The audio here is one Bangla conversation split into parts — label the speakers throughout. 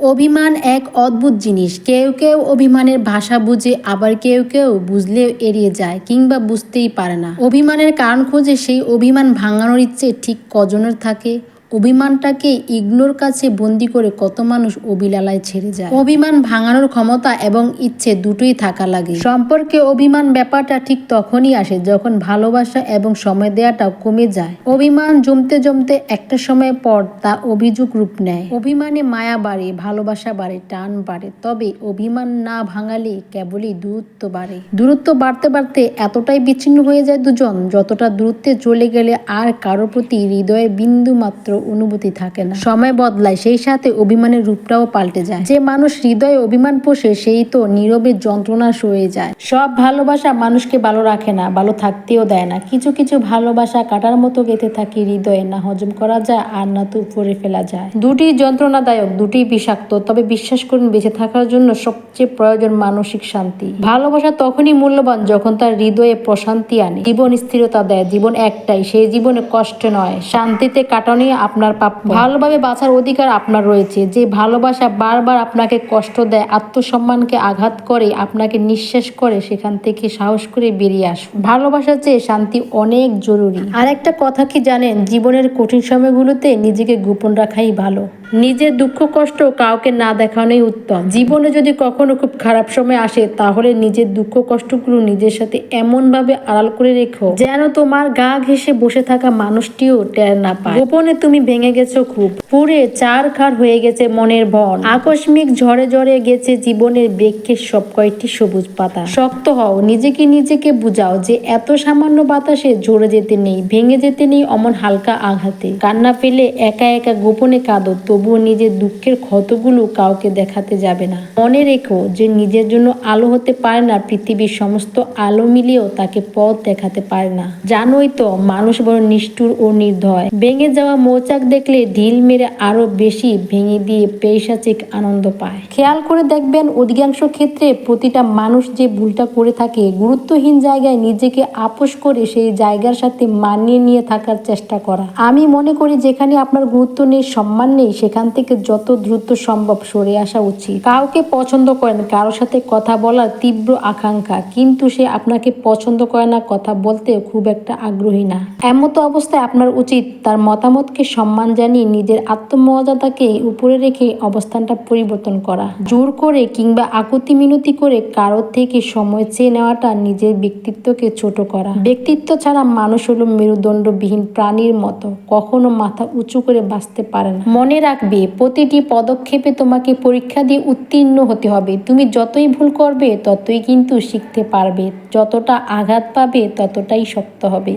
Speaker 1: অভিমান এক অদ্ভুত জিনিস। কেউ কেউ অভিমানের ভাষা বুঝে, আবার কেউ কেউ বুঝলেও এড়িয়ে যায় কিংবা বুঝতেই পারে না। অভিমানের কারণ খুঁজে সেই অভিমান ভাঙানোর ইচ্ছে ঠিক কজনের থাকে? অভিমানটাকে ইগনোর কাছে বন্দি করে কত মানুষ অবিলালায় ছেড়ে যায়। অভিমান ভাঙানোর ক্ষমতা এবং ইচ্ছে দুটোই থাকা লাগে। সম্পর্কে অভিমান ব্যাপারটা ঠিক তখনই আসে যখন ভালোবাসা এবং সময় দেওয়াটা কমে যায়। অভিমান জমতে জমতে একটা সময় পর তা অভিযোগ রূপ নেয়। অভিমানে মায়া বাড়ে, ভালোবাসা বাড়ে, টান বাড়ে, তবে অভিমান না ভাঙালে কেবলই দূরত্ব বাড়ে। দূরত্ব বাড়তে বাড়তে এতটাই বিচ্ছিন্ন হয়ে যায় দুজন, যতটা দূরত্বে চলে গেলে আর কারোর প্রতি হৃদয়ে বিন্দু মাত্র অনুভূতি থাকে না। সময় বদলায়, সেই সাথে অভিমানের রূপটাও পাল্টে যায়। যে মানুষ হৃদয়ে অভিমান পোষে, সেই তো নীরবে যন্ত্রণা সয়ে যায়। সব ভালোবাসা মানুষকে ভালো রাখে না, ভালো থাকতেও দেয় না। কিছু কিছু ভালোবাসা কাটার মতো গেঁথে থাকে হৃদয়ে, না হজম করা যায়, আর না তো উপরে ফেলা যায়। দুটি যন্ত্রণাদায়ক, দুটি বিষাক্ত, তবে বিশ্বাস করুন, বেঁচে থাকার জন্য সবচেয়ে প্রয়োজন মানসিক শান্তি। ভালোবাসা তখনই মূল্যবান যখন তার হৃদয়ে প্রশান্তি আনে। জীবন স্থিরতা দেয়, জীবন একটাই, সেই জীবনে কষ্ট নয়। শান্তিতে কাটানোই আপনার প্রাপ্য ভালোভাবে বাঁচার অধিকার আপনার রয়েছে। যে ভালোবাসা বারবার আপনাকে কষ্ট দেয় আত্মসম্মানকে আঘাত করে আপনাকে নিঃশ্বাস করে সেখান থেকে সাহস করে বেরিয়ে আসুন। ভালোবাসার চেয়ে শান্তি অনেক জরুরি। আর একটা কথা কি জানেন? জীবনের কঠিন সময়গুলোতে নিজেকে গোপন রাখাই ভালো। নিজের দুঃখ কষ্ট কাউকে না দেখানোই উত্তম। জীবনে যদি কখনো খুব খারাপ সময় আসে তাহলে নিজের দুঃখ কষ্টগুলো নিজের সাথে এমনভাবে আড়াল করে রেখো যেন তোমার গা ঘেসে বসে থাকা মানুষটিও টের না পায়। গোপনে তুমি ভেঙে গেছো খুব। পুরে চার খার হয়ে গেছে মনের বন। আকস্মিক ঝড়ে ঝড়ে গেছে জীবনের বৃক্ষের সব কয়টি সবুজ পাতা। শক্ত হও, নিজেকে নিজেকে বুঝাও যে এত সামান্য বাতাসে ঝরে যেতে নেই, ভেঙে যেতে নেই অমন হালকা আঘাতে। কান্না পেলে একা একা গোপনে কাঁদো, তবুও নিজের দুঃখের ক্ষতগুলো কাউকে দেখাতে যাবে না। মনে রেখো যে নিজের জন্য আলো হতে পারে না, পৃথিবীর সমস্ত আলো মিলিয়েও তাকে পথ দেখাতে পারে না। জানোই তো, মানুষ বড় নিষ্ঠুর ও নির্দয়। ভেঙে যাওয়া মৌচাক দেখলে ঢিল মেরে আরও বেশি ভেঙে দিয়ে পেশাচিক আনন্দ পায়। খেয়াল করে দেখবেন, অধিকাংশ ক্ষেত্রে প্রতিটা মানুষ যে ভুলটা করে থাকে, গুরুত্বহীন জায়গায় নিজেকে আপোষ করে সেই জায়গার সাথে মানিয়ে নিয়ে থাকার চেষ্টা করা। আমি মনে করি যেখানে আপনার গুরুত্ব নেই, সম্মান নেই, সেখান থেকে যত দ্রুত সম্ভব সরে আসা উচিত। কাউকে পছন্দ করেন কারোর সাথে কথা বলার তীব্র আকাঙ্ক্ষা, কিন্তু সে আপনাকে পছন্দ করে না, কথা বলতে খুব একটা আগ্রহী না। এমতো অবস্থায় আপনার উচিত তার মতামতকে সম্মান জানিয়ে নিজের আত্মমর্যাদাকে উপরে রেখে অবস্থানটা পরিবর্তন করা। জোর করে কিংবা আকুতি মিনতি করে কারোর থেকে সময় চেয়ে নেওয়াটা নিজের ব্যক্তিত্বকে ছোট করা। ব্যক্তিত্ব ছাড়া মানুষ হলো মেরুদণ্ডবিহীন প্রাণীর মতো, কখনো মাথা উঁচু করে বাঁচতে পারে না। মনে রাখবে, প্রতিটি পদক্ষেপে তোমাকে পরীক্ষা দিয়ে উত্তীর্ণ হতে হবে। তুমি যতই ভুল করবে, ততই কিন্তু শিখতে পারবে। যতটা আঘাত পাবে, ততটাই শক্ত হবে।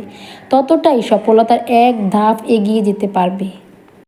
Speaker 1: ততটাই সফলতার এক ধাপ এগিয়ে যেতে পারবে